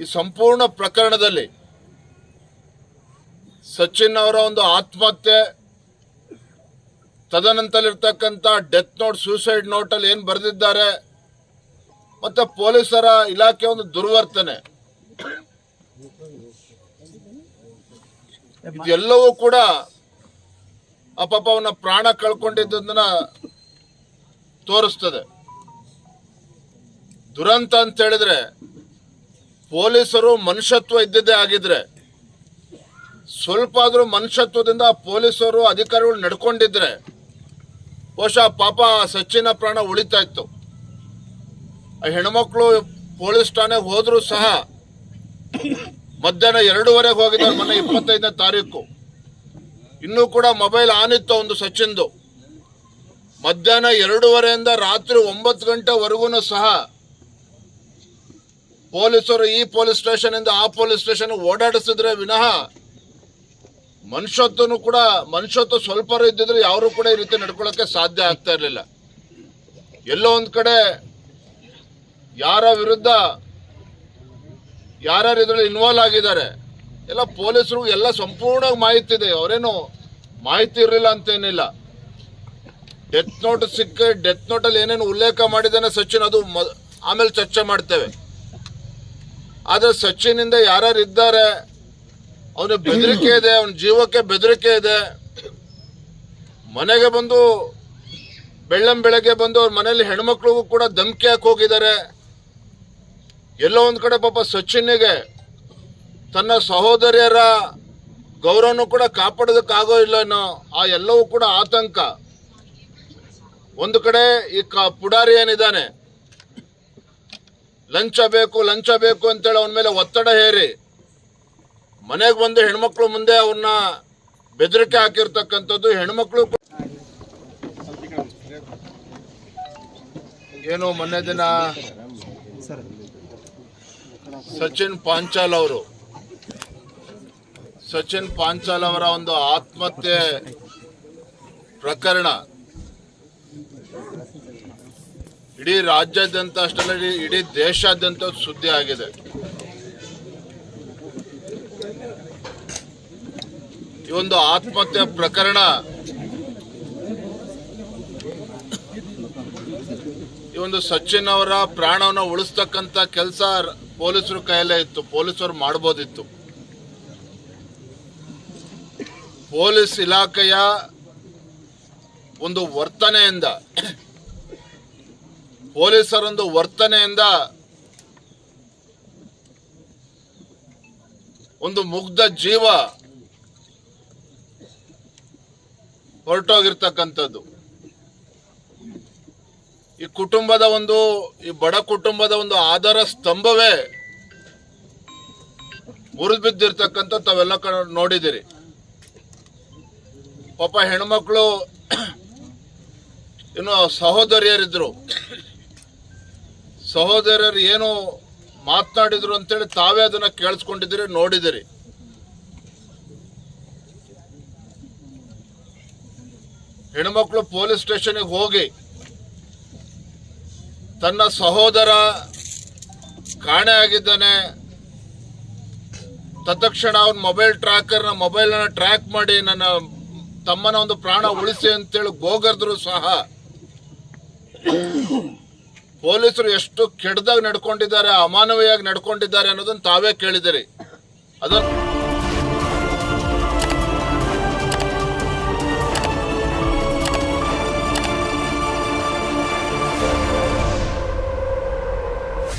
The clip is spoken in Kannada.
ಈ ಸಂಪೂರ್ಣ ಪ್ರಕರಣದಲ್ಲಿ ಸಚಿನ್ ಅವರ ಒಂದು ಆತ್ಮಹತ್ಯೆ, ತದನಂತರಲ್ಲಿರ್ತಕ್ಕಂಥ ಡೆತ್ ನೋಟ್ ಸೂಸೈಡ್ ನೋಟ್ ಅಲ್ಲಿ ಏನ್ ಬರೆದಿದ್ದಾರೆ, ಮತ್ತೆ ಪೊಲೀಸರ ಇಲಾಖೆ ಒಂದು ದುರ್ವರ್ತನೆ. ಇದೆಲ್ಲವೂ ಕೂಡ ಆ ಪಾಪ ಅವನ ಪ್ರಾಣ ಕಳ್ಕೊಂಡಿದ್ದನ್ನ ತೋರಿಸ್ತದೆ. ದುರಂತ ಅಂತ ಹೇಳಿದ್ರೆ ಪೊಲೀಸರು ಮನುಷ್ಯತ್ವ ಇದ್ದಿದ್ದೇ ಆಗಿದ್ರೆ. ಸ್ವಲ್ಪ ಆದ್ರೂ ಮನುಷ್ಯತ್ವದಿಂದ ಪೊಲೀಸರು ಅಧಿಕಾರಿಗಳು ನಡ್ಕೊಂಡಿದ್ರೆ ಬಹುಶಃ ಪಾಪ ಸಚ್ಚಿನ ಪ್ರಾಣ ಉಳಿತಾ ಇತ್ತು. ಆ ಹೆಣ್ಮಕ್ಳು ಪೊಲೀಸ್ ಠಾಣೆಗೆ ಹೋದರೂ ಸಹ ಮಧ್ಯಾಹ್ನ ಎರಡೂವರೆಗೆ ಹೋಗಿದ್ದಾರೆ ಮೊನ್ನೆ ಇಪ್ಪತ್ತೈದನೇ ತಾರೀಕು. ಇನ್ನೂ ಕೂಡ ಮೊಬೈಲ್ ಆನ್ ಇತ್ತು ಒಂದು ಸಚಿನ್ದು. ಮಧ್ಯಾಹ್ನ ಎರಡೂವರೆಯಿಂದ ರಾತ್ರಿ ಒಂಬತ್ತು ಗಂಟೆವರೆಗೂ ಸಹ ಪೊಲೀಸರು ಈ ಪೊಲೀಸ್ ಸ್ಟೇಷನ್ ಇಂದ ಆ ಪೊಲೀಸ್ ಸ್ಟೇಷನ್ ಓಡಾಡಿಸಿದ್ರೆ ವಿನಃ ಮನುಷ್ಯತ್ವನು ಕೂಡ ಮನುಷ್ಯತ್ವ ಸ್ವಲ್ಪ ಇದ್ದಿದ್ರೆ ಯಾರು ಕೂಡ ಈ ರೀತಿ ನಡ್ಕೊಳ್ಳೋಕ್ಕೆ ಸಾಧ್ಯ ಆಗ್ತಾ ಇರಲಿಲ್ಲ. ಎಲ್ಲೋ ಒಂದ್ ಕಡೆ ಯಾರ ವಿರುದ್ಧ ಯಾರ್ಯಾರು ಇದ್ರಲ್ಲಿ ಇನ್ವಾಲ್ವ್ ಆಗಿದ್ದಾರೆ, ಎಲ್ಲ ಪೊಲೀಸರು ಎಲ್ಲ ಸಂಪೂರ್ಣ ಮಾಹಿತಿ ಇದೆ, ಅವರೇನು ಮಾಹಿತಿ ಇರಲಿಲ್ಲ ಅಂತೇನಿಲ್ಲ. ಡೆತ್ ನೋಟ್ ಸಿಕ್ಕ ಡೆತ್ ನೋಟ್ ಅಲ್ಲಿ ಏನೇನು ಉಲ್ಲೇಖ ಮಾಡಿದ್ದಾನೆ ಸಚಿನ್, ಅದು ಆಮೇಲೆ ಚರ್ಚೆ ಮಾಡ್ತೇವೆ. ಆದ್ರೆ ಸಚಿನ್ ಇಂದ ಯಾರ್ಯಾರು ಇದ್ದಾರೆ? ಅವನ ಬೆದರಿಕೆ ಇದೆ, ಅವನ ಜೀವಕ್ಕೆ ಬೆದರಿಕೆ ಇದೆ. ಮನೆಗೆ ಬಂದು, ಬೆಳ್ಳಂ ಬೆಳಗ್ಗೆ ಬಂದು ಅವ್ರ ಮನೇಲಿ ಹೆಣ್ಮಕ್ಳಿಗೂ ಕೂಡ ಧಮಕಿ ಹಾಕಿ ಹೋಗಿದ್ದಾರೆ. ಎಲ್ಲೋ ಒಂದ್ ಕಡೆ ಪಾಪ ಸಚಿನ್ಗೆ ತನ್ನ ಸಹೋದರಿಯರ ಗೌರವನು ಕೂಡ ಕಾಪಾಡೋದಕ್ಕಾಗೋ ಇಲ್ಲನೋ ಆ ಎಲ್ಲವೂ ಕೂಡ ಆತಂಕ. ಒಂದು ಕಡೆ ಈ ಕ ಪುಡಾರಿ ಏನಿದ್ದಾನೆ ಲಂಚ ಬೇಕು ಲಂಚ ಬೇಕು ಅಂತೇಳಿ ಅವನ ಮೇಲೆ ಒತ್ತಡ ಹೇರಿ. ಮನೆಗೆ ಬಂದು ಹೆಣ್ಮಕ್ಳು ಮುಂದೆ ಅವನ್ನ ಬೆದರಿಕೆ ಹಾಕಿರ್ತಕ್ಕಂಥದ್ದು ಹೆಣ್ಮಕ್ಳು ಏನು ಮೊನ್ನೆ ದಿನ ಸಚಿನ್ ಪಾಂಚಾಲ್ ಅವರು. ಸಚಿನ್ ಪಾಂಚಾಲ್ ಅವರ ಒಂದು ಆತ್ಮಹತ್ಯೆ ಪ್ರಕರಣ. ಇಡೀ ರಾಜ್ಯಾದ್ಯಂತ ಅಷ್ಟಲ್ಲ, ಇಡೀ ದೇಶಾದ್ಯಂತ ಸುದ್ದಿ ಆಗಿದೆ. ಈ ಒಂದು ಆತ್ಮಹತ್ಯೆ ಪ್ರಕರಣ ಈ ಒಂದು ಸಚಿನ್ ಅವರ ಪ್ರಾಣವನ್ನು ಉಳಿಸ್ತಕ್ಕಂತ ಕೆಲಸ ಪೊಲೀಸರ ಕೈಯಲ್ಲೇ ಇತ್ತು. ಪೊಲೀಸರು ಮಾಡ್ಬೋದಿತ್ತು. ಪೊಲೀಸ್ ಇಲಾಖೆಯ ಒಂದು ವರ್ತನೆಯಿಂದ ಪೊಲೀಸರೊಂದು ವರ್ತನೆಯಿಂದ ಒಂದು ಮುಗ್ಧ ಜೀವ ಹೊರಟೋಗಿರ್ತಕ್ಕಂಥದ್ದು. ಈ ಕುಟುಂಬದ ಒಂದು, ಈ ಬಡ ಕುಟುಂಬದ ಒಂದು ಆಧಾರ ಸ್ತಂಭವೇ ಮುರಿದು ಬಿದ್ದಿರ್ತಕ್ಕಂಥ ತಾವೆಲ್ಲ ಕಣ ನೋಡಿದಿರಿ. ಪಾಪ ಹೆಣ್ಮಕ್ಳು, ಇನ್ನು ಸಹೋದರಿಯರಿದ್ರು. ಸಹೋದರರು ಏನು ಮಾತನಾಡಿದ್ರು ಅಂತೇಳಿ ತಾವೇ ಅದನ್ನ ಕೇಳಿಸ್ಕೊಂಡಿದ್ದೀರಿ ನೋಡಿದಿರಿ ಹೆಣ್ಮಕ್ಳು ಪೊಲೀಸ್ ಸ್ಟೇಷನ್ಗೆ ಹೋಗಿ ತನ್ನ ಸಹೋದರ ಕಾಣೆ ಆಗಿದ್ದಾನೆ. ತತ್ಕ್ಷಣ ಅವನ ಮೊಬೈಲ್ ಟ್ರ್ಯಾಕರ್ನ ಮೊಬೈಲನ್ನು ಟ್ರ್ಯಾಕ್ ಮಾಡಿ ನನ್ನ ತಮ್ಮನ ಒಂದು ಪ್ರಾಣ ಉಳಿಸಿ ಅಂತೇಳಿ ಗೋಗರ್ದ್ರು ಸಹ. ಪೊಲೀಸರು ಎಷ್ಟು ಕೆಟ್ಟದಾಗಿ ನಡ್ಕೊಂಡಿದ್ದಾರೆ ಅಮಾನವೀಯಾಗಿ ನಡ್ಕೊಂಡಿದ್ದಾರೆ ಅನ್ನೋದನ್ನ ತಾವೇ ಕೇಳಿದಿರಿ ಅದನ್ನ